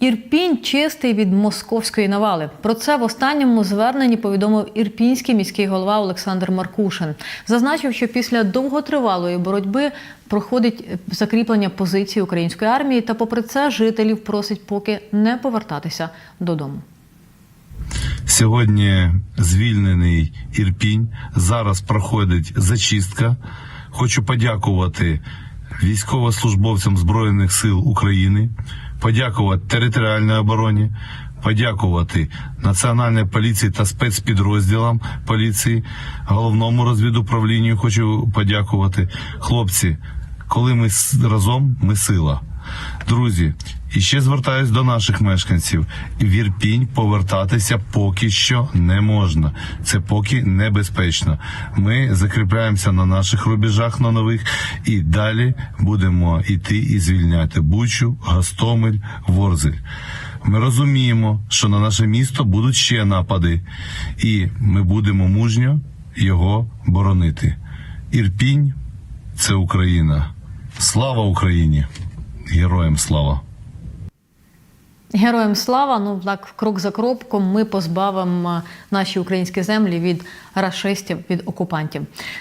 Ірпінь чистий від московської навали. Про це в останньому зверненні повідомив ірпінський міський голова Олександр Маркушин. Зазначив, що після довготривалої боротьби проходить закріплення позиції української армії, та попри це жителів просить поки не повертатися додому. Сьогодні звільнений Ірпінь. Зараз проходить зачистка. Хочу подякувати військовослужбовцям Збройних сил України, подякувати територіальній обороні, подякувати Національній поліції та спецпідрозділам поліції, головному розвідуправлінню. Хочу подякувати. Хлопці, коли ми разом, ми сила. Друзі, і ще звертаюсь до наших мешканців. В Ірпінь повертатися поки що не можна. Це поки небезпечно. Ми закріпляємося на наших рубежах на нових і далі будемо йти і звільняти Бучу, Гастомель, Ворзель. Ми розуміємо, що на наше місто будуть ще напади, і ми будемо мужньо його боронити. Ірпінь це Україна. Слава Україні! Героям слава! Героям слава! Ну так, крок за кроком ми позбавимо наші українські землі від рашистів, від окупантів.